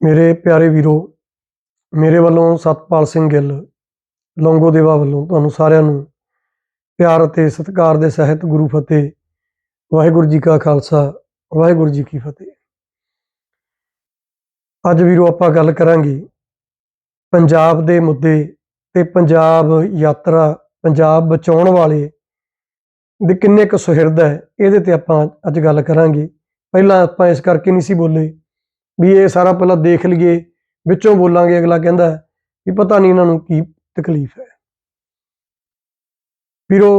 ਮੇਰੇ ਪਿਆਰੇ ਵੀਰੋ, ਮੇਰੇ ਵੱਲੋਂ ਸਤਪਾਲ ਸਿੰਘ ਗਿੱਲ, ਲੌਂਗੋ ਦੇਵਾ ਵੱਲੋਂ ਤੁਹਾਨੂੰ ਸਾਰਿਆਂ ਨੂੰ ਪਿਆਰ ਅਤੇ ਸਤਿਕਾਰ ਦੇ ਸਹਿਤ ਗੁਰੂ ਫਤਿਹ, ਵਾਹਿਗੁਰੂ ਜੀ ਕਾ ਖਾਲਸਾ, ਵਾਹਿਗੁਰੂ ਜੀ ਕੀ ਫਤਿਹ। ਅੱਜ ਵੀਰੋ ਆਪਾਂ ਗੱਲ ਕਰਾਂਗੇ ਪੰਜਾਬ ਦੇ ਮੁੱਦੇ ਤੇ ਪੰਜਾਬ ਯਾਤਰਾ, ਪੰਜਾਬ ਬਚਾਉਣ ਵਾਲੇ ਦੇ ਕਿੰਨੇ ਕੁ ਸੁਹਿਰਦ ਹੈ, ਇਹਦੇ ਤੇ ਆਪਾਂ ਅੱਜ ਗੱਲ ਕਰਾਂਗੇ। ਪਹਿਲਾਂ ਆਪਾਂ ਇਸ ਕਰਕੇ ਨਹੀਂ ਸੀ ਬੋਲੇ ਵੀ ਇਹ ਸਾਰਾ ਪਹਿਲਾਂ ਦੇਖ ਲਈਏ, ਵਿੱਚੋਂ ਬੋਲਾਂਗੇ, ਅਗਲਾ ਕਹਿੰਦਾ ਵੀ ਪਤਾ ਨਹੀਂ ਇਹਨਾਂ ਨੂੰ ਕੀ ਤਕਲੀਫ ਹੈ। ਵੀਰੋ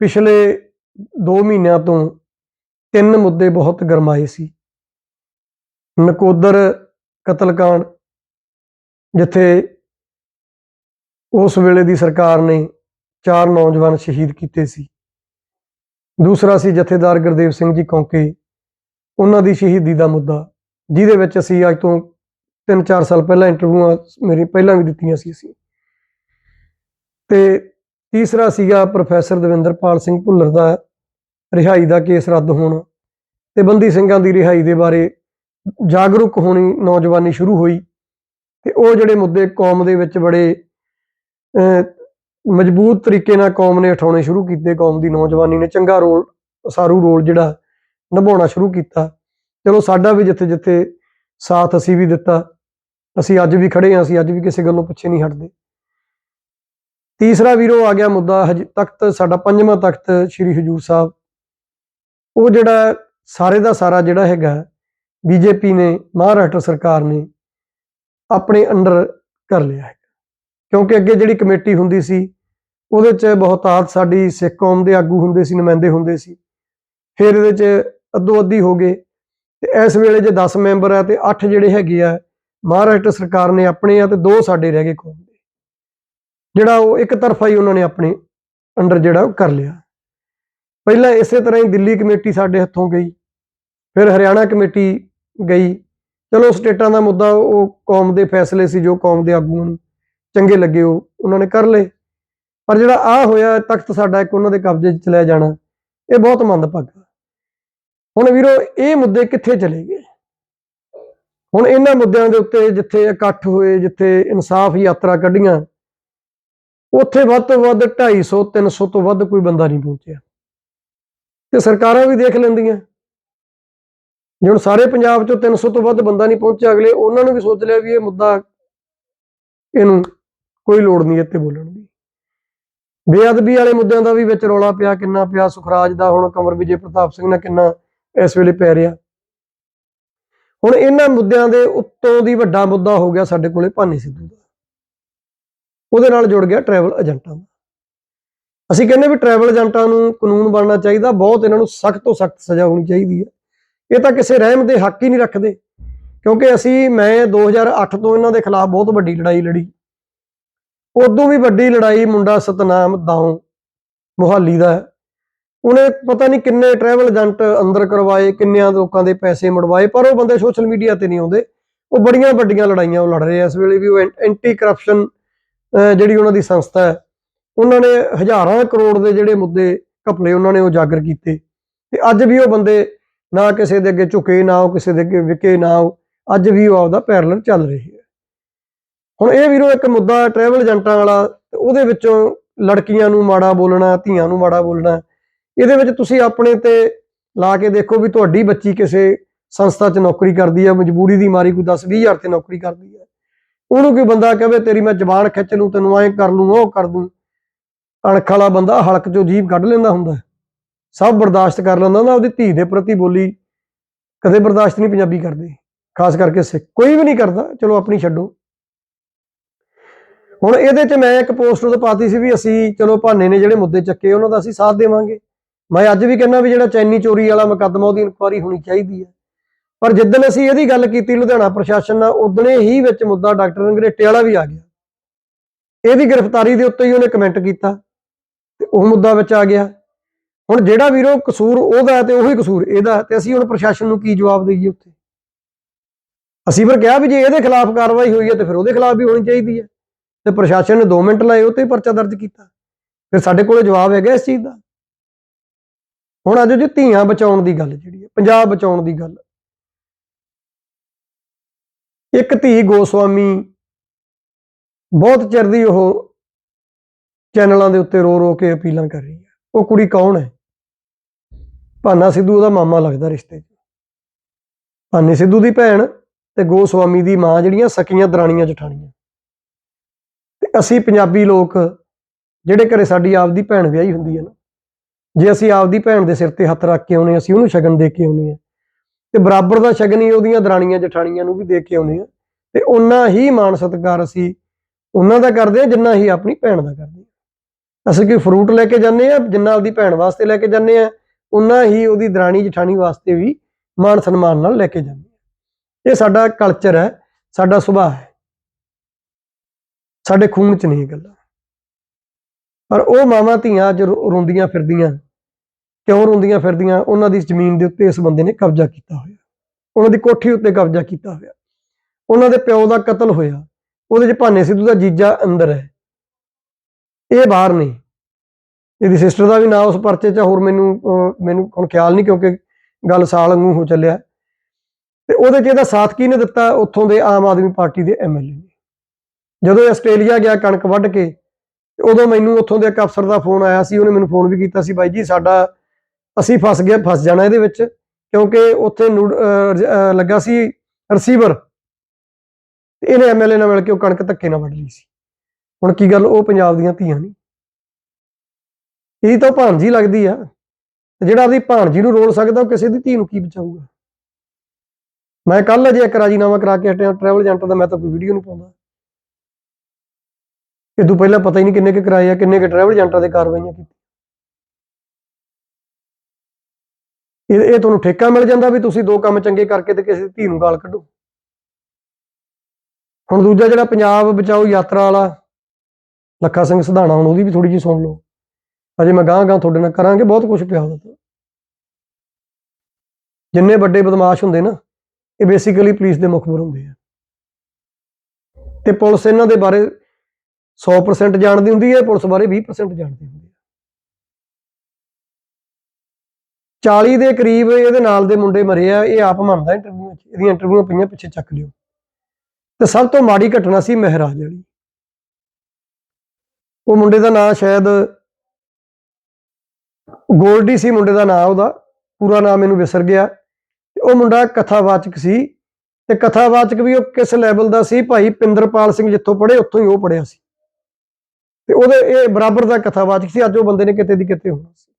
ਪਿਛਲੇ 2 ਮਹੀਨਿਆਂ ਤੋਂ ਤਿੰਨ ਮੁੱਦੇ ਬਹੁਤ ਗਰਮਾਏ ਸੀ। ਨਕੋਦਰ ਕਤਲकांड, ਜਿੱਥੇ ਉਸ ਵੇਲੇ ਦੀ ਸਰਕਾਰ ਨੇ ਚਾਰ ਨੌਜਵਾਨ ਸ਼ਹੀਦ ਕੀਤੇ ਸੀ। ਦੂਸਰਾ ਸੀ ਜਥੇਦਾਰ ਗੁਰਦੇਵ ਸਿੰਘ ਜੀ ਕੌਂਕੇ, ਉਹਨਾਂ ਦੀ ਸ਼ਹੀਦੀ ਦਾ ਮੁੱਦਾ ਜਿਹਦੇ ਵਿੱਚ ਅਸੀਂ ਅੱਜ ਤੋਂ 3-4 ਸਾਲ ਪਹਿਲਾਂ ਇੰਟਰਵਿਊਆਂ ਮੇਰੀ ਪਹਿਲਾਂ ਵੀ ਦਿੱਤੀਆਂ ਸੀ ਅਸੀਂ। ਤੇ ਤੀਸਰਾ ਸੀਗਾ ਪ੍ਰੋਫੈਸਰ ਦਵਿੰਦਰਪਾਲ ਸਿੰਘ ਭੁੱਲਰ ਦਾ ਰਿਹਾਈ ਦਾ ਕੇਸ ਰੱਦ ਹੋਣਾ ਤੇ ਬੰਦੀ ਸਿੰਘਾਂ ਦੀ ਰਿਹਾਈ ਦੇ ਬਾਰੇ ਜਾਗਰੂਕ ਹੋਣੀ ਨੌਜਵਾਨੀ ਸ਼ੁਰੂ ਹੋਈ ਤੇ ਉਹ ਜਿਹੜੇ ਮੁੱਦੇ ਕੌਮ ਦੇ ਵਿੱਚ ਬੜੇ ਮਜ਼ਬੂਤ ਤਰੀਕੇ ਨਾਲ ਕੌਮ ਨੇ ਉਠਾਉਣੇ ਸ਼ੁਰੂ ਕੀਤੇ, ਕੌਮ ਦੀ ਨੌਜਵਾਨੀ ਨੇ ਚੰਗਾ ਰੋਲ, ਸਾਰੂ ਰੋਲ ਜਿਹੜਾ ਨਿਭਾਉਣਾ ਸ਼ੁਰੂ ਕੀਤਾ ਚਲੋ ਸਾਡਾ ਵੀ ਜਿੱਥੇ ਜਿੱਥੇ ਸਾਥ ਅਸੀਂ ਵੀ ਦਿੱਤਾ, ਅਸੀਂ ਅੱਜ ਵੀ ਖੜੇ ਹਾਂ, ਅਸੀਂ ਅੱਜ ਵੀ ਕਿਸੇ ਗੱਲੋਂ ਪਿੱਛੇ ਨਹੀਂ ਹਟਦੇ। ਤੀਸਰਾ ਵੀਰੋ ਆ ਗਿਆ ਮੁੱਦਾ, ਹਜੇ ਤਖਤ, ਸਾਡਾ ਪੰਜਵਾਂ ਤਖਤ ਸ੍ਰੀ ਹਜੂਰ ਸਾਹਿਬ। ਉਹ ਜਿਹੜਾ ਸਾਰੇ ਦਾ ਸਾਰਾ ਜਿਹੜਾ ਹੈਗਾ ਬੀਜੇਪੀ ਨੇ, ਮਹਾਰਾਸ਼ਟਰ ਸਰਕਾਰ ਨੇ ਆਪਣੇ ਅੰਡਰ ਕਰ ਲਿਆ ਹੈ। ਕਿਉਂਕਿ ਅੱਗੇ ਜਿਹੜੀ ਕਮੇਟੀ ਹੁੰਦੀ ਸੀ, ਉਹਦੇ 'ਚ ਬਹੁਤਾਤ ਸਾਡੀ ਸਿੱਖ ਕੌਮ ਦੇ ਆਗੂ ਹੁੰਦੇ ਸੀ, ਨੁਮਾਇੰਦੇ ਹੁੰਦੇ ਸੀ। ਫਿਰ ਇਹਦੇ 'ਚ ਅੱਧੋ ਅੱਧੀ ਹੋ ਗਏ। ਤੇ ਇਸ ਵੇਲੇ ਜੇ 10 ਮੈਂਬਰ ਆ ਤੇ 8 ਜਿਹੜੇ ਹੈਗੇ ਆ, ਮਹਾਰਾਸ਼ਟਰ ਸਰਕਾਰ ਨੇ ਆਪਣੇ ਆ ਤੇ ਦੋ ਸਾਡੇ ਰਹਿ ਗਏ ਕੌਮ ਦੇ। ਜਿਹੜਾ ਉਹ ਇੱਕ ਤਰਫਾ ਹੀ ਉਹਨਾਂ ਨੇ ਆਪਣੇ ਅੰਡਰ ਜਿਹੜਾ ਉਹ ਕਰ ਲਿਆ। ਪਹਿਲਾਂ ਇਸੇ ਤਰ੍ਹਾਂ ਹੀ ਦਿੱਲੀ ਕਮੇਟੀ ਸਾਡੇ ਹੱਥੋਂ ਗਈ, ਫਿਰ ਹਰਿਆਣਾ ਕਮੇਟੀ ਗਈ। ਚਲੋ ਸਟੇਟਾਂ ਦਾ ਮੁੱਦਾ ਉਹ ਕੌਮ ਦੇ ਫੈਸਲੇ ਸੀ ਜੋ ਕੌਮ ਦੇ ਆਗੂਆਂ ਨੂੰ ਚੰਗੇ ਲੱਗੇ ਉਹ, ਉਹਨਾਂ ਨੇ ਕਰ ਲਏ। ਪਰ ਜਿਹੜਾ ਆ ਹੋਇਆ, ਤਖਤ ਸਾਡਾ ਇੱਕ ਉਹਨਾਂ ਦੇ ਕਬਜ਼ੇ 'ਚ ਚਲਿਆ ਜਾਣਾ, ਇਹ ਬਹੁਤ ਮੰਦਭਾਗਾ। ਹੁਣ ਵੀਰੋ, ਇਹ ਮੁੱਦੇ ਕਿੱਥੇ ਚਲੇ ਗਏ? ਹੁਣ ਇਹਨਾਂ ਮੁੱਦਿਆਂ ਦੇ ਉੱਤੇ ਜਿੱਥੇ ਇਕੱਠ ਹੋਏ, ਜਿੱਥੇ ਇਨਸਾਫ ਯਾਤਰਾ ਕੱਢੀਆਂ, ਉੱਥੇ ਵੱਧ ਤੋਂ ਵੱਧ 250 300 ਤੋਂ ਵੱਧ ਕੋਈ ਬੰਦਾ ਨਹੀਂ ਪਹੁੰਚਿਆ। ਤੇ ਸਰਕਾਰਾਂ ਵੀ ਦੇਖ ਲੈਂਦੀਆਂ। ਜੇ ਹੁਣ ਸਾਰੇ ਪੰਜਾਬ ਚੋਂ 300 ਤੋਂ ਵੱਧ ਬੰਦਾ ਨਹੀਂ ਪਹੁੰਚਿਆ, ਅਗਲੇ ਉਹਨਾਂ ਨੂੰ ਵੀ ਸੋਚ ਲਿਆ ਵੀ ਇਹ ਮੁੱਦਾ ਇਹਨੂੰ ਕੋਈ ਲੋੜ ਨਹੀਂ ਇੱਥੇ ਬੋਲਣ ਦੀ। ਬੇਅਦਬੀ ਵਾਲੇ ਮੁੱਦਿਆਂ ਦਾ ਵੀ ਵਿੱਚ ਰੌਲਾ ਪਿਆ, ਕਿੰਨਾ ਪਿਆ, ਸੁਖਰਾਜ ਦਾ, ਹੁਣ ਕੰਵਰ ਵਿਜੇ ਪ੍ਰਤਾਪ ਸਿੰਘ ਨੇ ਕਿੰਨਾ ਇਸ ਵੇਲੇ ਪੈ ਰਿਹਾ। ਹੁਣ ਇਹਨਾਂ ਮੁੱਦਿਆਂ ਦੇ ਉੱਤੋਂ ਦੀ ਵੱਡਾ ਮੁੱਦਾ ਹੋ ਗਿਆ ਸਾਡੇ ਕੋਲੇ ਭਾਨੀ ਸਿੱਧੂ ਦਾ। ਉਹਦੇ ਨਾਲ ਜੁੜ ਗਿਆ ਟਰੈਵਲ ਏਜੰਟਾਂ ਦਾ। ਅਸੀਂ ਕਹਿੰਦੇ ਵੀ ਟਰੈਵਲ ਏਜੰਟਾਂ ਨੂੰ ਕਾਨੂੰਨ ਬਣਨਾ ਚਾਹੀਦਾ, ਬਹੁਤ ਇਹਨਾਂ ਨੂੰ ਸਖਤ ਤੋਂ ਸਖਤ ਸਜ਼ਾ ਹੋਣੀ ਚਾਹੀਦੀ ਹੈ। ਇਹ ਤਾਂ ਕਿਸੇ ਰਹਿਮ ਦੇ ਹੱਕ ਹੀ ਨਹੀਂ ਰੱਖਦੇ, ਕਿਉਂਕਿ ਅਸੀਂ, ਮੈਂ 2008 ਤੋਂ ਇਹਨਾਂ ਦੇ ਖਿਲਾਫ ਬਹੁਤ ਵੱਡੀ ਲੜਾਈ ਲੜੀ। ਉਦੋਂ ਵੀ ਵੱਡੀ ਲੜਾਈ ਮੁੰਡਾ ਸਤਨਾਮ ਦਾਉ ਮੁਹਾਲੀ ਦਾ ਉਹਨੇ ਪਤਾ ਨਹੀਂ ਕਿੰਨੇ ਟਰੈਵਲ ਏਜੰਟ ਅੰਦਰ ਕਰਵਾਏ, ਕਿੰਨਿਆਂ ਲੋਕਾਂ ਦੇ ਪੈਸੇ ਮੜਵਾਏ, ਪਰ ਉਹ ਬੰਦੇ ਸੋਸ਼ਲ ਮੀਡੀਆ ਤੇ ਨਹੀਂ ਆਉਂਦੇ। ਉਹ ਬੜੀਆਂ ਵੱਡੀਆਂ ਲੜਾਈਆਂ ਉਹ ਲੜ ਰਹੇ ਆ। ਇਸ ਵੇਲੇ ਵੀ ਉਹ ਐਂਟੀ ਕਰਪਸ਼ਨ ਜਿਹੜੀ ਉਹਨਾਂ ਦੀ ਸੰਸਥਾ ਹੈ, ਉਹਨਾਂ ਨੇ ਹਜ਼ਾਰਾਂ ਕਰੋੜ ਦੇ ਜਿਹੜੇ ਮੁੱਦੇ ਘਪਲੇ ਉਹਨਾਂ ਨੇ ਉਜਾਗਰ ਕੀਤੇ। ਤੇ ਅੱਜ ਵੀ ਉਹ ਬੰਦੇ ਨਾ ਕਿਸੇ ਦੇ ਅੱਗੇ ਝੁਕੇ, ਨਾ ਉਹ ਕਿਸੇ ਦੇ ਅੱਗੇ ਵਿਕੇ, ਨਾ ਉਹ, ਅੱਜ ਵੀ ਉਹ ਆਪਦਾ ਪੈਰਲਲ ਚੱਲ ਰਹੀ ਹੈ ਹੁਣ ਇਹ ਵੀਰੋ ਇੱਕ ਮੁੱਦਾ ਟਰੈਵਲ ਏਜੰਟਾਂ ਵਾਲਾ ਉਹਦੇ ਵਿੱਚੋਂ ਲੜਕੀਆਂ ਨੂੰ ਮਾੜਾ ਬੋਲਣਾ, ਧੀਆਂ ਨੂੰ ਮਾੜਾ ਬੋਲਣਾ ਇਹਦੇ ਵਿੱਚ ਤੁਸੀਂ ਆਪਣੇ ਤੇ ਲਾ ਕੇ ਦੇਖੋ ਵੀ ਤੁਹਾਡੀ ਬੱਚੀ ਕਿਸੇ ਸੰਸਥਾ 'ਚ ਨੌਕਰੀ ਕਰਦੀ ਹੈ ਮਜਬੂਰੀ ਦੀ ਮਾਰੀ ਕੋਈ 10 20 ਹਜ਼ਾਰ ਤੇ ਨੌਕਰੀ ਕਰਦੀ ਹੈ ਉਹਨੂੰ ਕੋਈ ਬੰਦਾ ਕਹੇ ਤੇਰੀ ਮੈਂ ਜ਼ਬਾਨ ਖਿੱਚ ਲੂੰ, ਤੈਨੂੰ ਐਂ ਕਰ ਲੂੰ, ਉਹ ਕਰ ਦੂੰ। ਅਣਖ ਵਾਲਾ ਬੰਦਾ ਹਲਕ 'ਚੋਂ ਜੀਭ ਕੱਢ ਲੈਂਦਾ ਹੁੰਦਾ। ਸਭ ਬਰਦਾਸ਼ਤ ਕਰ ਲੈਂਦਾ ਨਾ ਉਹਦੀ ਧੀ ਦੇ ਪ੍ਰਤੀ ਬੋਲੀ ਕਦੇ ਬਰਦਾਸ਼ਤ ਨਹੀਂ ਪੰਜਾਬੀ ਕਰਦੇ। ਖਾਸ ਕਰਕੇ ਸਿੱਖ। ਕੋਈ ਵੀ ਨਹੀਂ ਕਰਦਾ, ਚਲੋ ਆਪਣੀ ਛੱਡੋ। ਹੁਣ ਇਹਦੇ 'ਚ ਮੈਂ ਇੱਕ ਪੋਸਟ ਉਹ ਪਾਤੀ ਸੀ ਵੀ ਅਸੀਂ, ਚਲੋ ਭਾਨੇ ਨੇ ਜਿਹੜੇ ਮੁੱਦੇ ਚੱਕੇ, ਉਹਨਾਂ ਦਾ ਅਸੀਂ ਸਾਥ ਦੇਵਾਂਗੇ। ਮੈਂ ਅੱਜ ਵੀ ਕਹਿੰਦਾ ਵੀ ਜਿਹੜਾ ਚੈਨੀ ਚੋਰੀ ਵਾਲਾ ਮੁਕੱਦਮਾ, ਉਹਦੀ ਇਨਕੁਆਰੀ ਹੋਣੀ ਚਾਹੀਦੀ ਹੈ। ਪਰ ਜਿੱਦਣ ਅਸੀਂ ਇਹਦੀ ਗੱਲ ਕੀਤੀ, ਲੁਧਿਆਣਾ ਪ੍ਰਸ਼ਾਸਨ ਨਾਲ, ਉਦਣੇ ਹੀ ਵਿੱਚ ਮੁੱਦਾ ਡਾਕਟਰ ਅੰਗਰੇਟੇ ਵਾਲਾ ਵੀ ਆ ਗਿਆ। ਇਹਦੀ ਗ੍ਰਿਫਤਾਰੀ ਦੇ ਉੱਤੇ ਹੀ ਉਹਨੇ ਕਮੈਂਟ ਕੀਤਾ ਤੇ ਉਹ ਮੁੱਦਾ ਵਿੱਚ ਆ ਗਿਆ। ਹੁਣ ਜਿਹੜਾ ਵੀਰੋ ਕਸੂਰ ਉਹਦਾ ਹੈ ਤੇ ਉਹੀ ਕਸੂਰ ਇਹਦਾ ਹੈ ਤੇ ਅਸੀਂ ਹੁਣ ਪ੍ਰਸ਼ਾਸਨ ਨੂੰ ਕੀ ਜਵਾਬ ਦੇਈਏ ਉੱਥੇ? ਅਸੀਂ ਫਿਰ ਕਿਹਾ ਵੀ ਜੇ ਇਹਦੇ ਖਿਲਾਫ ਕਾਰਵਾਈ ਹੋਈ ਹੈ ਤੇ ਫਿਰ ਉਹਦੇ ਖਿਲਾਫ ਵੀ ਹੋਣੀ ਚਾਹੀਦੀ ਹੈ। ਤੇ ਪ੍ਰਸ਼ਾਸਨ ਨੇ 2 ਮਿੰਟ ਲਾਏ, ਉਹ ਤੇ ਹੀ ਪਰਚਾ ਦਰਜ ਕੀਤਾ। ਫਿਰ ਸਾਡੇ ਕੋਲੇ ਜਵਾਬ ਹੈਗਾ ਇਸ ਚੀਜ਼ ਦਾ। ਹੁਣ ਅੱਜ ਜੀ ਧੀਆਂ ਬਚਾਉਣ ਦੀ ਗੱਲ ਜਿਹੜੀ ਹੈ, ਪੰਜਾਬ ਬਚਾਉਣ ਦੀ ਗੱਲ। ਇੱਕ ਧੀ ਗੋਸਵਾਮੀ, ਬਹੁਤ ਚਿਰ ਦੀ ਉਹ ਚੈਨਲਾਂ ਦੇ ਉੱਤੇ ਰੋ ਰੋ ਕੇ ਅਪੀਲਾਂ ਕਰ ਰਹੀ ਹੈ। ਉਹ ਕੁੜੀ ਕੌਣ ਹੈ? ਭਾਨਾ ਸਿੱਧੂ ਉਹਦਾ ਮਾਮਾ ਲੱਗਦਾ ਰਿਸ਼ਤੇ 'ਚ। ਭਾਨੇ ਸਿੱਧੂ ਦੀ ਭੈਣ ਤੇ ਗੋਸਵਾਮੀ ਦੀ ਮਾਂ ਜਿਹੜੀਆਂ ਸਕੀਆਂ ਦਰਾਣੀਆਂ ਜਠਾਣੀਆਂ। ਤੇ ਅਸੀਂ ਪੰਜਾਬੀ ਲੋਕ ਜਿਹੜੇ ਘਰੇ ਸਾਡੀ ਆਪਦੀ ਭੈਣ ਵਿਆਹੀ ਹੁੰਦੀ ਹੈ ਨਾ ਜੇ ਅਸੀਂ ਆਪਦੀ ਭੈਣ ਦੇ ਸਿਰ ਤੇ ਹੱਥ ਰੱਖ ਕੇ ਆਉਨੇ ਅਸੀਂ ਉਹਨੂੰ ਸ਼ਗਨ ਦੇ ਕੇ ਆਉਨੇ ਆ ਤੇ ਬਰਾਬਰ ਦਾ ਸ਼ਗਨ ਹੀ ਉਹਦੀਆਂ ਦਰਾਣੀਆਂ, ਜਠਾਣੀਆਂ ਨੂੰ ਵੀ ਦੇ ਕੇ ਆਉਨੇ ਆ ਤੇ ਉਨਾ ਹੀ ਮਾਣ ਸਤਿਕਾਰ ਅਸੀਂ ਉਹਨਾਂ ਦਾ ਕਰਦੇ ਆ ਜਿੰਨਾ ਹੀ ਆਪਣੀ ਭੈਣ ਦਾ ਕਰਦੇ ਆ ਅਸੀਂ ਕੋਈ ਫਰੂਟ ਲੈ ਕੇ ਜਾਂਦੇ ਆ ਜਿੰਨਾ ਆਪਦੀ ਭੈਣ ਵਾਸਤੇ ਲੈ ਕੇ ਜਾਂਦੇ ਆ ਉਨਾ ਹੀ ਉਹਦੀ ਦਰਾਣੀ, ਜਠਾਣੀ ਵਾਸਤੇ ਵੀ ਮਾਣ ਸਨਮਾਨ ਨਾਲ ਲੈ ਕੇ ਜਾਂਦੇ ਆ ਇਹ ਸਾਡਾ ਕਲਚਰ ਹੈ, ਸਾਡਾ ਸੁਭਾਅ ਹੈ। ਸਾਡੇ ਖੂਨ 'ਚ ਨਹੀਂ ਇਹ ਗੱਲਾਂ। ਪਰ ਉਹ ਮਾਵਾਂ ਧੀਆਂ ਅੱਜ ਰੋ- ਰੋਂਦੀਆਂ ਫਿਰਦੀਆਂ ਕਿਉਂ ਰੋਂਦੀਆਂ ਫਿਰਦੀਆਂ? ਉਹਨਾਂ ਦੀ ਜ਼ਮੀਨ ਦੇ ਉੱਤੇ ਇਸ ਬੰਦੇ ਨੇ ਕਬਜ਼ਾ ਕੀਤਾ ਹੋਇਆ। ਉਹਨਾਂ ਦੀ ਕੋਠੀ ਉੱਤੇ ਕਬਜ਼ਾ ਕੀਤਾ ਹੋਇਆ। ਉਹਨਾਂ ਦੇ ਪਿਓ ਦਾ ਕਤਲ ਹੋਇਆ। ਉਹਦੇ 'ਚ ਭਾਨੇ ਸਿੱਧੂ ਦਾ ਜੀਜਾ ਅੰਦਰ ਹੈ। ਇਹ ਬਾਹਰ ਨੇ। ਇਹਦੀ ਸਿਸਟਰ ਦਾ ਵੀ ਨਾਂ ਉਸ ਪਰਚੇ 'ਚ ਹੋਰ ਮੈਨੂੰ ਮੈਨੂੰ ਹੁਣ ਖਿਆਲ ਨਹੀਂ ਕਿਉਂਕਿ ਗੱਲ ਸਾਲ ਵਾਂਗੂ ਹੋ ਚੱਲਿਆ। ਤੇ ਉਹਦੇ 'ਚ ਇਹਦਾ ਸਾਥ ਕਿਹਨੇ ਦਿੱਤਾ? ਉੱਥੋਂ ਦੇ ਆਮ ਆਦਮੀ ਪਾਰਟੀ ਦੇ ਐਮਐਲਏ ਨੇ। ਜਦੋਂ ਇਹ ਆਸਟ੍ਰੇਲੀਆ ਗਿਆ, ਕਣਕ ਵੱਢ ਕੇ, ਉਦੋਂ ਮੈਨੂੰ ਉੱਥੋਂ ਦੇ ਇੱਕ ਅਫਸਰ ਦਾ ਫੋਨ ਆਇਆ ਸੀ। ਉਹਨੇ ਮੈਨੂੰ ਫੋਨ ਵੀ ਕੀਤਾ ਸੀ, ਬਾਈ ਜੀ, ਸਾਡਾ ਅਸੀਂ ਫਸ ਗਏ, ਫਸ ਜਾਣਾ ਇਹਦੇ ਵਿੱਚ, ਕਿਉਂਕਿ ਉੱਥੇ ਨੂਡ- ਲੱਗਾ ਸੀ ਰਿਸੀਵਰ ਤੇ ਇਹਨੇ ਐਮਐਲਏ ਨਾਲ ਮਿਲ ਕੇ ਉਹ ਕਣਕ ਧੱਕੇ ਨਾਲ ਵੱਢ ਲਈ ਸੀ। ਹੁਣ ਕੀ ਗੱਲ, ਉਹ ਪੰਜਾਬ ਦੀਆਂ ਧੀਆਂ ਨਹੀਂ ਇਹਦੀ ਤਾਂ ਉਹ ਭਾਣਜੀ ਲੱਗਦੀ ਆ। ਤੇ ਜਿਹੜਾ ਆਪਦੀ ਭਾਣਜੀ ਨੂੰ ਰੋਲ ਸਕਦਾ, ਉਹ ਕਿਸੇ ਦੀ ਧੀ ਨੂੰ ਕੀ ਬਚਾਊਗਾ? ਮੈਂ ਕੱਲ ਅਜੇ ਇੱਕ ਰਾਜੀਨਾਮਾ ਕਰਾ ਕੇ ਹਟਿਆ ਟਰੈਵਲ ਏਜੰਟ ਦਾ ਮੈਂ ਤਾਂ ਕੋਈ ਵੀਡੀਓ ਨਹੀਂ ਪਾਉਂਦਾ। ਇਹ ਤੋਂ ਪਹਿਲਾਂ ਪਤਾ ਹੀ ਨਹੀਂ ਕਿੰਨੇ ਕੁ ਕਿਰਾਏ ਆ, ਕਿੰਨੇ ਕੁ ਟਰੈਵਲ ਏਜੰਟਾਂ ਦੇ ਕਾਰਵਾਈਆਂ ਕੀਤੀ ਇਹ ਇਹ ਤੁਹਾਨੂੰ ਠੇਕਾ ਮਿਲ ਜਾਂਦਾ ਵੀ ਤੁਸੀਂ ਦੋ ਕੰਮ ਚੰਗੇ ਕਰਕੇ ਤੇ ਕਿਸੇ ਦੀ ਧੀ ਨੂੰ ਗਾਲ ਕੱਢੋ। ਹੁਣ ਦੂਜਾ ਜਿਹੜਾ ਪੰਜਾਬ ਬਚਾਓ ਯਾਤਰਾ ਵਾਲਾ, ਲੱਖਾ ਸਿੰਘ ਸਿਧਾਣਾ, ਹੁਣ ਉਹਦੀ ਵੀ ਥੋੜੀ ਜਿਹੀ ਸੁਣ ਲਓ। ਅਜੇ ਮੈਂ ਗਾਂ ਗਾਂ ਤੁਹਾਡੇ ਨਾਲ ਕਰਾਂਗੇ, ਬਹੁਤ ਕੁਝ ਪਿਆ ਉਹਦਾ ਜਿੰਨੇ ਵੱਡੇ ਬਦਮਾਸ਼ ਹੁੰਦੇ ਨਾ, ਇਹ ਬੇਸਿਕਲੀ ਪੁਲਿਸ ਦੇ ਮੁਖਬਰ ਹੁੰਦੇ ਆ। ਤੇ ਪੁਲਿਸ ਇਹਨਾਂ ਦੇ ਬਾਰੇ 100% ਜਾਣਦੀ ਹੁੰਦੀ ਹੈ, ਪੁਲਿਸ ਬਾਰੇ 20% ਜਾਣਦੀ ਹੁੰਦੀ ਹੈ 40 ਦੇ ਕਰੀਬ ਇਹਦੇ ਨਾਲ ਦੇ ਮੁੰਡੇ ਮਰੇ ਆ, ਇਹ ਆਪ ਮੰਨਦਾ ਇੰਟਰਵਿਊ ਵਿੱਚ ਇਹਦੀਆਂ ਇੰਟਰਵਿਊਆਂ ਪਈਆਂ ਪਿੱਛੇ ਚੱਕ ਲਿਓ। ਤੇ ਸਭ ਤੋਂ ਮਾੜੀ ਘਟਨਾ ਸੀ ਮਹਿਰਾਜ ਵਾਲੀ। ਉਹ ਮੁੰਡੇ ਦਾ ਨਾਂ ਸ਼ਾਇਦ ਗੋਲਡੀ ਸੀ, ਮੁੰਡੇ ਦਾ ਨਾਂ ਉਹਦਾ, ਪੂਰਾ ਨਾਮ ਮੈਨੂੰ ਵਿਸਰ ਗਿਆ। ਤੇ ਉਹ ਮੁੰਡਾ ਕਥਾਵਾਚਕ ਸੀ, ਤੇ ਕਥਾਵਾਚਕ ਵੀ ਉਹ ਕਿਸ ਲੈਵਲ ਦਾ ਸੀ, ਭਾਈ ਪਿੰਦਰਪਾਲ ਸਿੰਘ ਜਿੱਥੋਂ ਪੜ੍ਹੇ, ਉੱਥੋਂ ਹੀ ਉਹ ਪੜ੍ਹਿਆ ਸੀ। ਤੇ ਉਹਦੇ, ਇਹ ਬਰਾਬਰ ਦਾ ਕਥਾਵਾਚਕ ਸੀ, ਅੱਜ ਉਹ ਬੰਦੇ ਨੇ ਕਿਤੇ ਦੀ ਕਿਤੇ ਹੋਣਾ ਸੀ।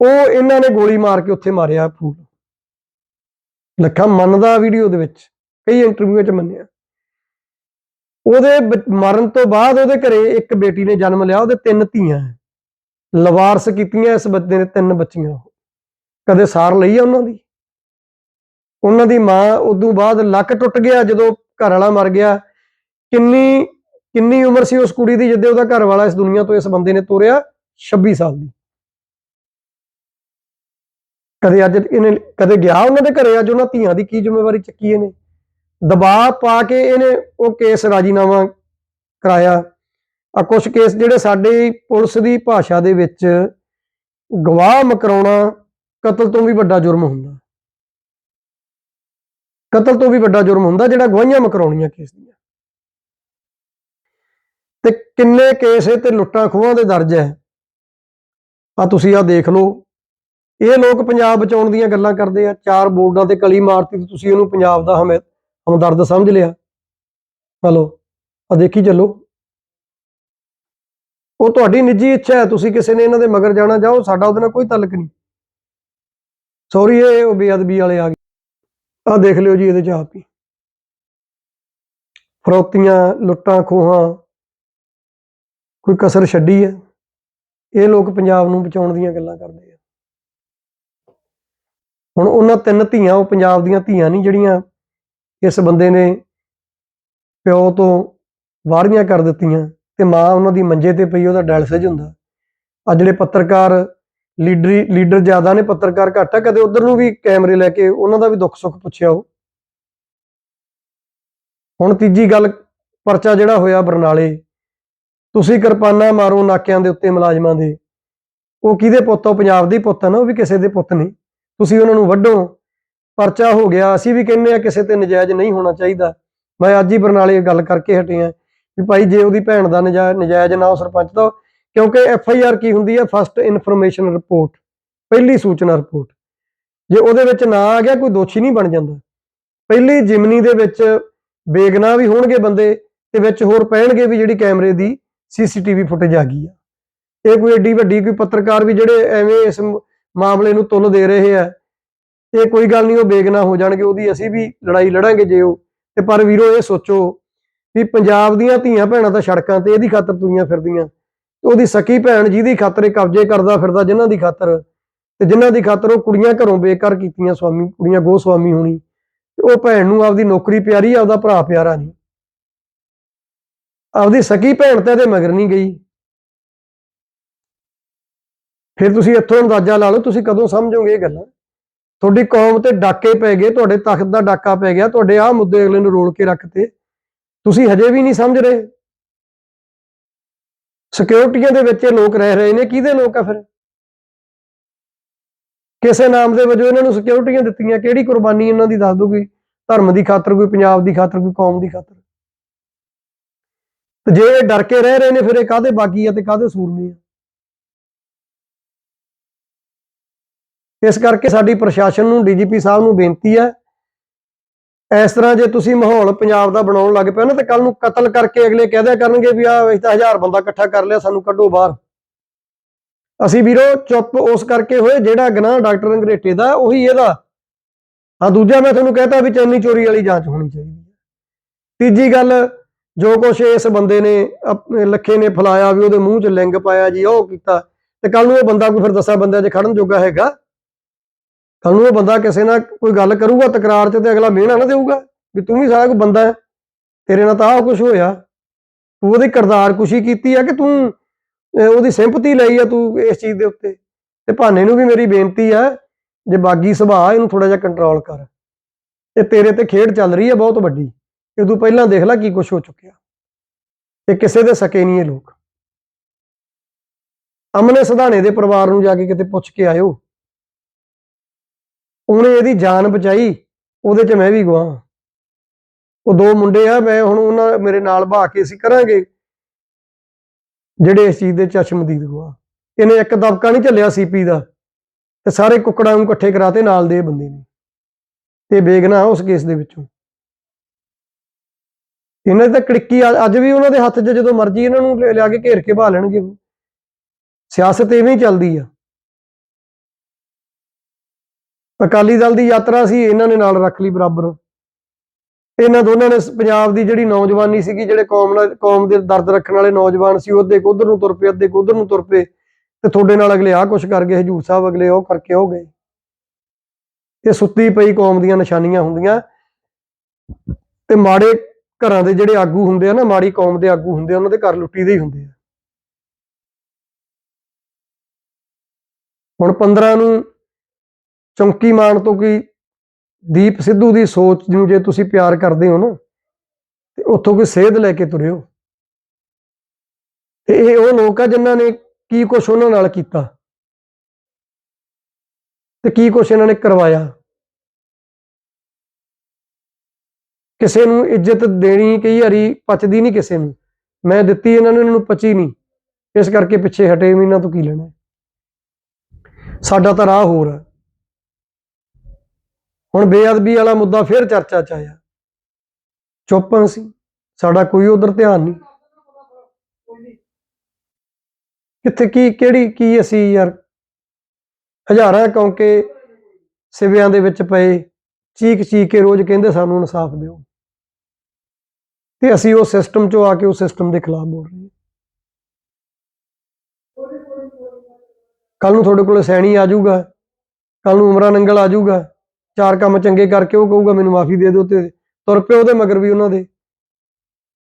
ਉਹ ਇਹਨਾਂ ਨੇ ਗੋਲੀ ਮਾਰ ਕੇ ਉੱਥੇ ਮਾਰਿਆ ਫੂਲ। ਲੱਖਾ ਮੰਨਦਾ ਵੀਡੀਓ ਦੇ ਵਿੱਚ, ਕਈ ਇੰਟਰਵਿਊ 'ਚ ਮੰਨਿਆ। ਉਹਦੇ ਬ- ਮਰਨ ਤੋਂ ਬਾਅਦ ਉਹਦੇ ਘਰੇ ਇੱਕ ਬੇਟੀ ਨੇ ਜਨਮ ਲਿਆ, ਉਹਦੇ ਤਿੰਨ ਧੀਆਂ ਲਵਾਰਸ ਕੀਤੀਆਂ ਇਸ ਬੰਦੇ ਨੇ, ਤਿੰਨ ਬੱਚੀਆਂ ਕਦੇ ਸਾਰ ਲਈ ਆ ਉਹਨਾਂ ਦੀ? ਉਹਨਾਂ ਦੀ ਮਾਂ ਉਦੋਂ ਬਾਅਦ ਲੱਕ ਟੁੱਟ ਗਿਆ, ਜਦੋਂ ਘਰ ਵਾਲਾ ਮਰ ਗਿਆ। ਕਿੰਨੀ ਕਿੰਨੀ ਉਮਰ ਸੀ ਉਸ ਕੁੜੀ ਦੀ, ਜਿੱਦੇ ਉਹਦਾ ਘਰ ਵਾਲਾ ਇਸ ਦੁਨੀਆ ਤੋਂ ਇਸ ਬੰਦੇ ਨੇ ਤੋਰਿਆ? 26 ਸਾਲ ਦੀ। ਕਦੇ ਅੱਜ ਇਹਨੇ ਕਦੇ ਗਿਆ ਉਹਨਾਂ ਦੇ ਘਰੇ, ਅੱਜ ਉਹਨਾਂ ਧੀਆਂ ਦੀ ਕੀ ਜ਼ਿੰਮੇਵਾਰੀ ਚੱਕੀ ਇਹਨੇ? ਦਬਾਅ ਪਾ ਕੇ ਇਹਨੇ ਉਹ ਕੇਸ ਰਾਜੀਨਾਮਾ ਕਰਾਇਆ। ਆ ਕੁਝ ਕੇਸ ਜਿਹੜੇ ਸਾਡੇ ਪੁਲਿਸ ਦੀ ਭਾਸ਼ਾ ਦੇ ਵਿੱਚ ਗਵਾਹ ਮਕਰਾਉਣਾ ਕਤਲ ਤੋਂ ਵੀ ਵੱਡਾ ਜੁਰਮ ਹੁੰਦਾ। ਕਤਲ ਤੋਂ ਵੀ ਵੱਡਾ ਜੁਰਮ ਹੁੰਦਾ ਜਿਹੜਾ ਗਵਾਹੀਆਂ ਮਕਰਾਉਣੀਆਂ ਕੇਸ ਦੀਆਂ। ਤੇ ਕਿੰਨੇ ਕੇਸ ਇਹ ਤੇ ਲੁੱਟਾਂ ਖੋਹਾਂ ਦੇ ਦਰਜ ਹੈ। ਆ ਤੁਸੀਂ ਆ ਦੇਖ ਲਓ। ਇਹ ਲੋਕ ਪੰਜਾਬ ਬਚਾਉਣ ਦੀਆਂ ਗੱਲਾਂ ਕਰਦੇ ਆ, ਚਾਰ ਬੋਰਡਾਂ ਤੇ ਕਲੀ ਮਾਰਤੀ ਤੇ ਤੁਸੀਂ ਉਹਨੂੰ ਪੰਜਾਬ ਦਾ ਹਮੇ ਹਮਦਰਦ ਸਮਝ ਲਿਆ। ਹਲੋ, ਆ ਦੇਖੀ ਚੱਲੋ। ਉਹ ਤੁਹਾਡੀ ਨਿੱਜੀ ਇੱਛਾ ਹੈ, ਤੁਸੀਂ ਕਿਸੇ ਨੇ ਇਹਨਾਂ ਦੇ ਮਗਰ ਜਾਣਾ, ਜਾਓ, ਸਾਡਾ ਉਹਦੇ ਨਾਲ ਕੋਈ ਤਾਲੁਕ ਨਹੀਂ। ਸੌਰੀ ਇਹ ਬੇਅਦਬੀ ਵਾਲੇ ਆ ਗਏ। ਆ ਦੇਖ ਲਿਓ ਜੀ ਇਹਦੇ ਚ ਆਪ ਹੀ। ਫਰੋਤੀਆਂ, ਲੁੱਟਾਂ, ਖੋਹਾਂ, ਕੋਈ ਕਸਰ ਛੱਡੀ ਹੈ? ਇਹ ਲੋਕ ਪੰਜਾਬ ਨੂੰ ਬਚਾਉਣ ਦੀਆਂ ਗੱਲਾਂ ਕਰਦੇ ਆ। ਹੁਣ ਉਹਨਾਂ ਤਿੰਨ ਧੀਆਂ, ਉਹ ਪੰਜਾਬ ਦੀਆਂ ਧੀਆਂ ਨਹੀਂ ਜਿਹੜੀਆਂ ਇਸ ਬੰਦੇ ਨੇ ਪਿਓ ਤੋਂ ਵਾਰੀਆਂ ਕਰ ਦਿੱਤੀਆਂ ਤੇ ਮਾਂ ਉਹਨਾਂ ਦੀ ਮੰਜੇ ਤੇ ਪਈ, ਉਹਦਾ ਡਾਇਲਸਿਸ ਹੁੰਦਾ। ਆ ਜਿਹੜੇ ਪੱਤਰਕਾਰ ਲੀਡਰੀ, ਲੀਡਰ ਜ਼ਿਆਦਾ ਨੇ, ਪੱਤਰਕਾਰ ਘੱਟ ਆ, ਕਦੇ ਉਧਰ ਨੂੰ ਵੀ ਕੈਮਰੇ ਲੈ ਕੇ ਉਹਨਾਂ ਦਾ ਵੀ ਦੁੱਖ ਸੁੱਖ ਪੁੱਛਿਆ ਉਹ ਹੁਣ ਤੀਜੀ ਗੱਲ, ਪਰਚਾ ਜਿਹੜਾ ਹੋਇਆ ਬਰਨਾਲੇ, ਤੁਸੀਂ ਕਿਰਪਾਨਾਂ ਮਾਰੋ ਨਾਕਿਆਂ ਦੇ ਉੱਤੇ ਮੁਲਾਜ਼ਮਾਂ ਦੇ। ਉਹ ਕਿਹਦੇ ਪੁੱਤ ਉਹ ਪੰਜਾਬ ਦੇ ਪੁੱਤ ਆ ਨਾ, ਉਹ ਵੀ ਕਿਸੇ ਦੇ ਪੁੱਤ ਨਹੀਂ ਤੁਸੀਂ ਉਹਨਾਂ ਨੂੰ ਵੱਢੋ। ਪਰਚਾ ਹੋ ਗਿਆ। ਅਸੀਂ ਵੀ ਕਹਿੰਦੇ ਆ ਕਿਸੇ ਤੇ ਨਜਾਇਜ਼ ਨਹੀਂ ਹੋਣਾ ਚਾਹੀਦਾ। ਮੈਂ ਅੱਜ ਹੀ ਬਰਨਾਲੇ ਗੱਲ ਕਰਕੇ ਹਟਿਆ ਵੀ ਭਾਈ ਜੇ ਉਹਦੀ ਭੈਣ ਦਾ ਨਜਾ- ਨਜਾਇਜ਼ ਨਾ ਉਹ ਸਰਪੰਚ ਦਾ, ਕਿਉਂਕਿ ਐਫ ਆਈ ਆਰ ਕੀ ਹੁੰਦੀ ਹੈ? ਫਸਟ ਇਨਫੋਰਮੇਸ਼ਨ ਰਿਪੋਰਟ ਪਹਿਲੀ ਸੂਚਨਾ ਰਿਪੋਰਟ ਜੇ ਉਹਦੇ ਵਿੱਚ ਨਾ ਆ ਗਿਆ, ਕੋਈ ਦੋਸ਼ੀ ਨਹੀਂ ਬਣ ਜਾਂਦਾ। ਪਹਿਲੀ ਜਿਮਨੀ ਦੇ ਵਿੱਚ ਬੇਗਨਾ ਵੀ ਹੋਣਗੇ ਬੰਦੇ ਤੇ ਵਿੱਚ ਹੋਰ ਪੈਣਗੇ ਵੀ ਜਿਹੜੀ ਕੈਮਰੇ ਦੀ ਸੀਸੀਟੀਵੀ ਫੁਟੇਜ ਆ ਗਈ ਆ। ਇਹ ਕੋਈ ਏਡੀ ਵੱਡੀ ਕੋਈ ਪੱਤਰਕਾਰ ਵੀ ਜਿਹੜੇ ਐਵੇਂ ਇਸ ਮਾਮਲੇ ਨੂੰ ਤੁਲ ਦੇ ਰਹੇ ਆ। ਇਹ ਕੋਈ ਗੱਲ ਨਹੀਂ, ਉਹ ਬੇਗਨਾ ਹੋ ਜਾਣਗੇ, ਉਹਦੀ ਅਸੀਂ ਵੀ ਲੜਾਈ ਲੜਾਂਗੇ ਜੇ ਉਹ। ਤੇ ਪਰ ਵੀਰੋ, ਇਹ ਸੋਚੋ ਵੀ ਪੰਜਾਬ ਦੀਆਂ ਧੀਆਂ ਭੈਣਾਂ ਤਾਂ ਸੜਕਾਂ ਤੇ ਇਹਦੀ ਖਾਤਰ ਤੁਰੀਆਂ ਫਿਰਦੀਆਂ। ਉਹਦੀ ਸਕੀ ਭੈਣ ਜਿਹਦੀ ਖਾਤਰ ਇਹ ਕਬਜ਼ੇ ਕਰਦਾ ਫਿਰਦਾ, ਜਿਨ੍ਹਾਂ ਦੀ ਖਾਤਰ। ਤੇ ਜਿਨ੍ਹਾਂ ਦੀ ਖਾਤਰ ਉਹ ਕੁੜੀਆਂ ਘਰੋਂ ਬੇਕਾਰ ਕੀਤੀਆਂ ਸਵਾਮੀ ਕੁੜੀਆਂ ਗੋ ਸਵਾਮੀ ਹੋਣੀ। ਤੇ ਉਹ ਭੈਣ ਨੂੰ ਆਪਦੀ ਨੌਕਰੀ ਪਿਆਰੀ ਆ ਉਹਦਾ ਭਰਾ ਪਿਆਰਾ ਨਹੀਂ। ਆਪਦੀ ਸਕੀ ਭੈਣ ਤਾਂ ਇਹਦੇ ਮਗਰ ਨਹੀਂ ਗਈ। ਫਿਰ ਤੁਸੀਂ ਇੱਥੋਂ ਅੰਦਾਜ਼ਾ ਲਾ ਲਓ, ਤੁਸੀਂ ਕਦੋਂ ਸਮਝੋਗੇ ਇਹ ਗੱਲਾਂ? ਤੁਹਾਡੀ ਕੌਮ ਤੇ ਡਾਕੇ ਪੈ ਗਏ, ਤੁਹਾਡੇ ਤਖਤ ਦਾ ਡਾਕਾ ਪੈ ਗਿਆ, ਤੁਹਾਡੇ ਆਹ ਮੁੱਦੇ ਅਗਲੇ ਨੂੰ ਰੋਲ ਕੇ ਰੱਖਤੇ ਤੁਸੀਂ ਹਜੇ ਵੀ ਨਹੀਂ ਸਮਝ ਰਹੇ। ਸਿਕਿਉਰਿਟੀਆਂ ਦੇ ਵਿੱਚ ਇਹ ਲੋਕ ਰਹਿ ਰਹੇ ਨੇ, ਕਿਹਦੇ ਲੋਕ ਆ ਫਿਰ? ਕਿਸੇ ਨਾਮ ਦੇ ਵਜੋਂ ਇਹਨਾਂ ਨੂੰ ਸਿਕਿਉਰਿਟੀਆਂ ਦਿੱਤੀਆਂ, ਕਿਹੜੀ ਕੁਰਬਾਨੀ ਇਹਨਾਂ ਦੀ ਦੱਸ ਦੋਗੀ ਧਰਮ ਦੀ ਖਾਤਰ ਕੋਈ, ਪੰਜਾਬ ਦੀ ਖਾਤਰ ਕੋਈ, ਕੌਮ ਦੀ ਖਾਤਰ? ਤੇ ਜੇ ਇਹ ਡਰ ਕੇ ਰਹਿ ਰਹੇ ਨੇ, ਫਿਰ ਇਹ ਕਾਦੇ ਬਾਗੀ ਆ ਤੇ ਕਾਦੇ ਸੂਰਮੇ ਆ? ਇਸ ਕਰਕੇ ਸਾਡੀ ਪ੍ਰਸ਼ਾਸਨ ਨੂੰ, ਡੀਜੀਪੀ ਸਾਹਿਬ ਨੂੰ ਬੇਨਤੀ ਹੈ, ਇਸ ਤਰ੍ਹਾਂ ਜੇ ਤੁਸੀਂ ਮਾਹੌਲ ਪੰਜਾਬ ਦਾ ਬਣਾਉਣ ਲੱਗ ਪਏ ਨਾ, ਤੇ ਕੱਲ ਨੂੰ ਕਤਲ ਕਰਕੇ ਅਗਲੇ ਕਹਿ ਦਿਆ ਕਰਨਗੇ ਵੀ ਆ ਅਸੀਂ ਤਾਂ ਹਜ਼ਾਰ ਬੰਦਾ ਇਕੱਠਾ ਕਰ ਲਿਆ, ਸਾਨੂੰ ਕੱਢੋ ਬਾਹਰ। ਅਸੀਂ ਵੀਰੋ ਚੁੱਪ ਉਸ ਕਰਕੇ ਹੋਏ, ਜਿਹੜਾ ਗੁਨਾਹ ਡਾਕਟਰ ਅੰਗਰੇਟੇ ਦਾ, ਉਹੀ ਇਹਦਾ। ਆ ਦੂਜਾ ਮੈਂ ਤੁਹਾਨੂੰ ਕਹਤਾ ਵੀ ਚੈਨੀ ਚੋਰੀ ਵਾਲੀ ਜਾਂਚ ਹੋਣੀ ਚਾਹੀਦੀ ਹੈ। ਤੀਜੀ ਗੱਲ, ਜੋ ਕੁਛ ਇਸ ਬੰਦੇ ਨੇ ਆਪਣੇ ਲੱਖੇ ਨੇ ਫਲਾਇਆ ਵੀ ਉਹਦੇ ਮੂੰਹ 'ਚ ਲਿੰਗ ਪਾਇਆ ਜੀ, ਉਹ ਕੀਤਾ, ਤੇ ਕੱਲ ਨੂੰ ਉਹ ਬੰਦਾ ਕੋਈ ਫਿਰ ਦਸਾਂ ਬੰਦਿਆਂ 'ਚ ਖੜਨ ਜੋਗਾ ਹੈਗਾ। ਕੱਲ ਨੂੰ ਉਹ ਬੰਦਾ ਕਿਸੇ ਨਾਲ ਕੋਈ ਗੱਲ ਕਰੂਗਾ, ਤਕਰਾਰ 'ਚ ਤੇ ਅਗਲਾ ਮਿਹਣਾ ਨਾ ਦੇਊਗਾ ਵੀ ਤੂੰ ਵੀ ਸਾਰਾ ਕੋਈ ਬੰਦਾ ਹੈ, ਤੇਰੇ ਨਾਲ ਤਾਂ ਆਹ ਕੁਝ ਹੋਇਆ। ਤੂੰ ਉਹਦੀ ਕਰਦਾਰ ਕੁਸ਼ੀ ਕੀਤੀ ਆ ਕਿ ਤੂੰ ਉਹਦੀ ਸਿੰਪਥੀ ਲਈ ਆ ਤੂੰ ਇਸ ਚੀਜ਼ ਦੇ ਉੱਤੇ? ਤੇ ਭਾਨੇ ਨੂੰ ਵੀ ਮੇਰੀ ਬੇਨਤੀ ਆ, ਜੇ ਬਾਗੀ ਸੁਭਾਅ ਇਹਨੂੰ ਥੋੜਾ ਜਿਹਾ ਕੰਟਰੋਲ ਕਰ। ਇਹ ਤੇਰੇ ਤੇ ਖੇਡ ਚੱਲ ਰਹੀ ਹੈ ਬਹੁਤ ਵੱਡੀ। ਇਹ ਤੂੰ ਪਹਿਲਾਂ ਦੇਖ ਲੈ ਕੀ ਕੁਝ ਹੋ ਚੁੱਕਿਆ। ਇਹ ਕਿਸੇ ਦੇ ਸਕੇ ਨਹੀਂ ਇਹ ਲੋਕ। ਅਮਨੇ ਸਧਾਣੇ ਦੇ ਪਰਿਵਾਰ ਨੂੰ ਜਾ ਕੇ ਕਿਤੇ ਪੁੱਛ ਕੇ ਆਇਓ। ਉਹਨੇ ਇਹਦੀ ਜਾਨ ਬਚਾਈ, ਉਹਦੇ 'ਚ ਮੈਂ ਵੀ ਗਵਾਹ ਉਹ ਦੋ ਮੁੰਡੇ ਆ, ਮੈਂ ਹੁਣ ਉਹਨਾਂ ਮੇਰੇ ਨਾਲ ਬਹਾ ਕੇ ਅਸੀਂ ਕਰਾਂਗੇ, ਜਿਹੜੇ ਇਸ ਚੀਜ਼ ਦੇ ਚਸ਼ਮਦੀਦ ਗਵਾਹ ਇਹਨੇ ਇੱਕ ਦਬਕਾ ਨਹੀਂ ਝੱਲਿਆ ਸੀਪੀ ਦਾ, ਤੇ ਸਾਰੇ ਕੁੱਕੜਾਂ ਨੂੰ ਇਕੱਠੇ ਕਰਾਤੇ, ਨਾਲ ਦੇ ਇਹ ਬੰਦੇ ਨੇ। ਤੇ ਬੇਗਨਾ ਉਸ ਕੇਸ ਦੇ ਵਿੱਚੋਂ। ਇਹਨਾਂ ਦੀ ਤਾਂ ਕੜਿੱਕੀ ਅੱਜ ਵੀ ਉਹਨਾਂ ਦੇ ਹੱਥ 'ਚ ਜਦੋਂ ਮਰਜ਼ੀ ਇਹਨਾਂ ਨੂੰ ਲਿਆ ਕੇ ਘੇਰ ਕੇ ਬਹਾ ਲੈਣਗੇ। ਉਹ। ਸਿਆਸਤ ਐਵੇਂ ਹੀ ਚੱਲਦੀ ਆ। ਅਕਾਲੀ ਦਲ ਦੀ ਯਾਤਰਾ ਸੀ, ਇਹਨਾਂ ਨੇ ਨਾਲ ਰੱਖ ਲਈ ਬਰਾਬਰ। ਇਹਨਾਂ ਦੋਨਾਂ ਨੇ ਪੰਜਾਬ ਦੀ ਜਿਹੜੀ ਨੌਜਵਾਨੀ ਸੀਗੀ, ਜਿਹੜੇ ਕੌਮ ਨਾਲ, ਕੌਮ ਦੇ ਦਰਦ ਰੱਖਣ ਵਾਲੇ ਨੌਜਵਾਨ ਸੀ ਉਹਦੇ ਉਧਰ ਨੂੰ ਤੁਰ ਪਏ, ਅੱਧੇ ਉਧਰ ਨੂੰ ਤੁਰ ਪਏ ਤੇ ਤੁਹਾਡੇ ਨਾਲ ਅਗਲੇ ਆਹ ਕੁਛ ਕਰ ਗਏ, ਹਜੂਰ ਸਾਹਿਬ ਅਗਲੇ ਉਹ ਕਰਕੇ ਹੋ ਗਏ। ਇਹ ਸੁੱਤੀ ਪਈ ਕੌਮ ਦੀਆਂ ਨਿਸ਼ਾਨੀਆਂ ਹੁੰਦੀਆਂ ਤੇ ਮਾੜੇ ਘਰਾਂ ਦੇ ਜਿਹੜੇ ਆਗੂ ਹੁੰਦੇ ਆ ਨਾ, ਮਾੜੀ ਕੌਮ ਦੇ ਆਗੂ ਹੁੰਦੇ ਆ, ਉਹਨਾਂ ਦੇ ਘਰ ਲੁੱਟੀ ਦੇ ਹੀ ਹੁੰਦੇ ਆ। ਹੁਣ 15 ਨੂੰ ਚੌਂਕੀ ਮਾਨ ਤੋਂ ਕੋਈ ਦੀਪ ਸਿੱਧੂ ਦੀ ਸੋਚ ਨੂੰ ਜੇ ਤੁਸੀਂ ਪਿਆਰ ਕਰਦੇ ਹੋ ਨਾ, ਤੇ ਉੱਥੋਂ ਕੋਈ ਸੇਧ ਲੈ ਕੇ ਤੁਰਿਓ। ਤੇ ਇਹ ਉਹ ਲੋਕ ਆ ਜਿਨ੍ਹਾਂ ਨੇ ਕੀ ਕੁਛ ਉਹਨਾਂ ਨਾਲ ਕੀਤਾ ਤੇ ਕੀ ਕੁਛ ਇਹਨਾਂ ਨੇ ਕਰਵਾਇਆ। ਕਿਸੇ ਨੂੰ ਇੱਜ਼ਤ ਦੇਣੀ ਕਈ ਵਾਰੀ ਪਚਦੀ ਨਹੀਂ ਕਿਸੇ ਨੂੰ। ਮੈਂ ਦਿੱਤੀ ਇਹਨਾਂ ਨੇ, ਇਹਨਾਂ ਨੂੰ ਪਚੀ ਨਹੀਂ। ਇਸ ਕਰਕੇ ਪਿੱਛੇ ਹਟੇ ਵੀ ਇਹਨਾਂ ਤੋਂ ਕੀ ਲੈਣਾ। ਸਾਡਾ ਤਾਂ ਰਾਹ ਹੋਰ ਹੈ ਹੁਣ ਬੇਅਦਬੀ ਵਾਲਾ ਮੁੱਦਾ ਫਿਰ ਚਰਚਾ ਚ ਆਇਆ। ਚੁੱਪ ਹਾਂ ਅਸੀਂ ਸਾਡਾ ਕੋਈ ਉਧਰ ਧਿਆਨ ਨਹੀਂ। ਕਿੱਥੇ ਕੀ, ਕਿਹੜੀ, ਕੀ ਅਸੀਂ ਯਾਰ ਹਜ਼ਾਰਾਂ ਕੌਂਕੇ ਸਿਵਿਆਂ ਦੇ ਵਿੱਚ ਪਏ ਚੀਕ ਚੀਕ ਕੇ ਰੋਜ਼ ਕਹਿੰਦੇ ਸਾਨੂੰ ਇਨਸਾਫ ਦਿਓ। ਤੇ ਅਸੀਂ ਉਹ ਸਿਸਟਮ ਚੋਂ ਆ ਕੇ ਉਸ ਸਿਸਟਮ ਦੇ ਖਿਲਾਫ ਬੋਲ ਰਹੇ ਹਾਂ। ਕੱਲ ਨੂੰ ਤੁਹਾਡੇ ਕੋਲ ਸੈਣੀ ਆ ਜਾਊਗਾ। ਕੱਲ ਨੂੰ ਉਮਰਾ ਨੰਗਲ ਆ ਜਾਊਗਾ। ਚਾਰ ਕੰਮ ਚੰਗੇ ਕਰਕੇ ਉਹ ਕਹੂਗਾ ਮੈਨੂੰ ਮਾਫੀ ਦੇ ਦਿਓ ਤੇ ਤੁਰ ਪਿਓ ਉਹਦੇ ਮਗਰ ਵੀ ਉਹਨਾਂ ਦੇ।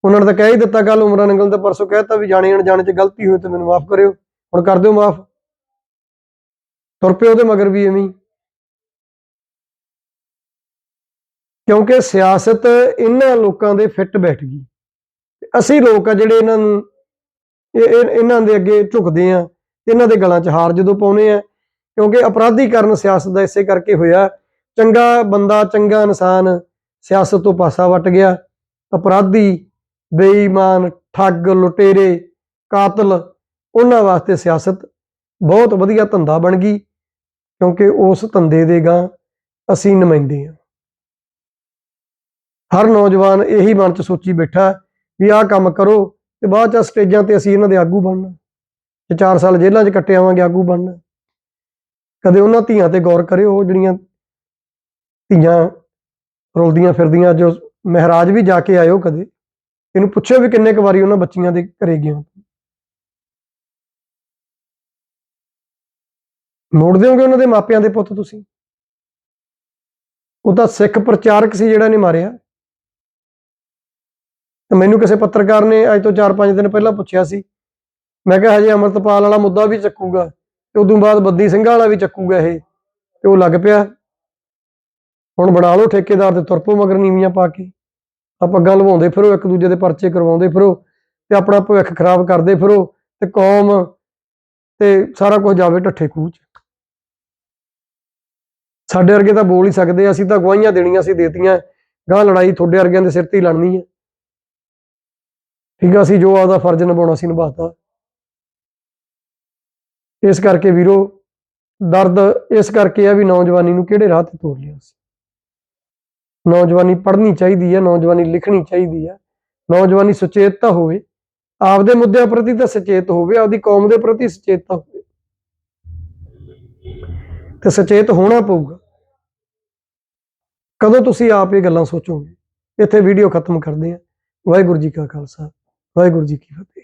ਉਹਨਾਂ ਨੇ ਤਾਂ ਕਹਿ ਹੀ ਦਿੱਤਾ ਕੱਲ ਉਮਰਾਂ ਨੰਗਲ ਤੇ ਪਰਸੋਂ ਕਹਿਤਾ ਵੀ ਜਾਣੇ ਅਣਜਾਣੇ ਚ ਗਲਤੀ ਹੋਈ ਤੇ ਮੈਨੂੰ ਮਾਫ ਕਰਿਓ, ਹੁਣ ਕਰ ਦਿਓ ਮਾਫ। ਤੁਰ ਪਿਓ ਉਹਦੇ ਮਗਰ ਵੀ ਐਵੇਂ ਕਿਉਂਕਿ ਸਿਆਸਤ ਇਹਨਾਂ ਲੋਕਾਂ ਦੇ ਫਿੱਟ ਬੈਠ ਗਈ। ਅਸੀਂ ਲੋਕ ਆ ਜਿਹੜੇ ਇਹਨਾਂ ਨੂੰ ਇਹਨਾਂ ਦੇ ਅੱਗੇ ਝੁਕਦੇ ਆ, ਇਹਨਾਂ ਦੇ ਗਲਾਂ 'ਚ ਹਾਰ ਜਦੋਂ ਪਾਉਨੇ ਆ, ਕਿਉਂਕਿ ਅਪਰਾਧੀਕਰਨ ਸਿਆਸਤ ਦਾ ਇਸੇ ਕਰਕੇ ਹੋਇਆ ਚੰਗਾ ਬੰਦਾ, ਚੰਗਾ ਇਨਸਾਨ ਸਿਆਸਤ ਤੋਂ ਪਾਸਾ ਵੱਟ ਗਿਆ। ਅਪਰਾਧੀ, ਬੇਈਮਾਨ, ਠੱਗ, ਲੁਟੇਰੇ, ਕਾਤਲ, ਉਹਨਾਂ ਵਾਸਤੇ ਸਿਆਸਤ ਬਹੁਤ ਵਧੀਆ ਧੰਦਾ ਬਣ ਗਈ, ਕਿਉਂਕਿ ਉਸ ਧੰਦੇ ਦੇ ਗਾਂ ਅਸੀਂ ਨੁਮਾਇੰਦੇ ਹਾਂ। ਹਰ ਨੌਜਵਾਨ ਇਹੀ ਮਨ ਚ ਸੋਚੀ ਬੈਠਾ ਵੀ ਆਹ ਕੰਮ ਕਰੋ ਤੇ ਬਾਅਦ ਚ ਸਟੇਜਾਂ ਤੇ ਅਸੀਂ ਇਹਨਾਂ ਦੇ ਆਗੂ ਬਣਨਾ। ਤੇ 4 ਸਾਲ ਜੇਲ੍ਹਾਂ 'ਚ ਕੱਟੇ ਆਵਾਂਗੇ ਆਗੂ ਬਣਨਾ। ਕਦੇ ਉਹਨਾਂ ਧੀਆਂ ਤੇ ਗੌਰ ਕਰਿਓ, ਜਿਹੜੀਆਂ ਧੀਆਂ ਰੁਲਦੀਆਂ ਫਿਰਦੀਆਂ, ਜੋ ਮਹਿਰਾਜ ਵੀ ਜਾ ਕੇ ਆਇਓ ਕਦੇ, ਇਹਨੂੰ ਪੁੱਛਿਓ ਵੀ ਕਿੰਨੇ ਕੁ ਵਾਰੀ ਉਹਨਾਂ ਬੱਚੀਆਂ ਦੇ ਘਰੇ ਗਿਆ ਮੋੜ ਦਿਓਗੇ ਉਹਨਾਂ ਦੇ ਮਾਪਿਆਂ ਦੇ ਪੁੱਤ ਤੁਸੀਂ? ਉਹ ਤਾਂ ਸਿੱਖ ਪ੍ਰਚਾਰਕ ਸੀ ਜਿਹੜਾ ਨੇ ਮਾਰਿਆ। ਤੇ ਮੈਨੂੰ ਕਿਸੇ ਪੱਤਰਕਾਰ ਨੇ ਅੱਜ ਤੋਂ 4-5 ਦਿਨ ਪਹਿਲਾਂ ਪੁੱਛਿਆ ਸੀ। ਮੈਂ ਕਿਹਾ, ਹਜੇ ਅਮਰਤਪਾਲ ਵਾਲਾ ਮੁੱਦਾ ਵੀ ਚੱਕੂਗਾ ਤੇ ਉਦੋਂ ਬਾਅਦ ਬੱਦੀ ਸਿੰਘਾਂ ਵਾਲਾ ਵੀ ਚੱਕੂਗਾ ਇਹ, ਤੇ ਉਹ ਲੱਗ ਪਿਆ। ਹੁਣ ਬਣਾ ਲਓ ਠੇਕੇਦਾਰ ਤੇ ਤੁਰਪੋ ਮਗਰ ਨੀਵੀਆਂ ਪਾ ਕੇ। ਆਪਾਂ ਪੱਗਾਂ ਲਵਾਉਂਦੇ ਫਿਰੋ, ਇੱਕ ਦੂਜੇ ਦੇ ਪਰਚੇ ਕਰਵਾਉਂਦੇ ਫਿਰੋ ਤੇ ਆਪਣਾ ਭਵਿੱਖ ਖਰਾਬ ਕਰਦੇ ਫਿਰੋ ਤੇ ਕੌਮ ਤੇ ਸਾਰਾ ਕੁਝ ਜਾਵੇ ਢੱਠੇ ਖੂਚ ਸਾਡੇ ਵਰਗੇ ਤਾਂ ਬੋਲ ਹੀ ਸਕਦੇ ਅਸੀਂ ਤਾਂ ਗਵਾਹੀਆਂ ਦੇਣੀਆਂ ਸੀ, ਦੇਤੀਆਂ। ਗਾਂ ਲੜਾਈ ਤੁਹਾਡੇ ਵਰਗਿਆਂ ਦੇ ਸਿਰ ਤੇ ਹੀ ਲੜਨੀ ਹੈ ਠੀਕ ਆ, ਅਸੀਂ ਜੋ ਆਪਦਾ ਫਰਜ਼ ਨਿਭਾਉਣਾ ਸੀ ਨਿਭਾਤਾ। ਇਸ ਕਰਕੇ ਵੀਰੋ, ਦਰਦ ਇਸ ਕਰਕੇ ਆ ਵੀ ਨੌਜਵਾਨੀ ਨੂੰ ਕਿਹੜੇ ਰਾਹ ਤੇ ਤੋਰ ਲਿਆ ਸੀ। ਨੌਜਵਾਨੀ ਪੜ੍ਹਨੀ ਚਾਹੀਦੀ ਹੈ ਨੌਜਵਾਨੀ ਲਿਖਣੀ ਚਾਹੀਦੀ ਹੈ ਨੌਜਵਾਨੀ ਸੁਚੇਤਤਾ ਹੋਵੇ, ਆਪਦੇ ਮੁੱਦਿਆਂ ਪ੍ਰਤੀ ਤਾਂ ਸੁਚੇਤ ਹੋਵੇ, ਆਪਦੀ ਕੌਮ ਦੇ ਪ੍ਰਤੀ ਸੁਚੇਤਤਾ ਹੋਵੇ। ਤੇ ਸੁਚੇਤ ਹੋਣਾ ਪਊਗਾ। ਕਦੋਂ ਤੁਸੀਂ ਆਪ ਇਹ ਗੱਲਾਂ ਸੋਚੋਗੇ? ਇੱਥੇ ਵੀਡੀਓ ਖਤਮ ਕਰਦੇ ਹਾਂ। ਵਾਹਿਗੁਰੂ ਜੀ ਕਾ ਖਾਲਸਾ, ਵਾਹਿਗੁਰੂ ਜੀ ਕੀ ਫਤਿਹ।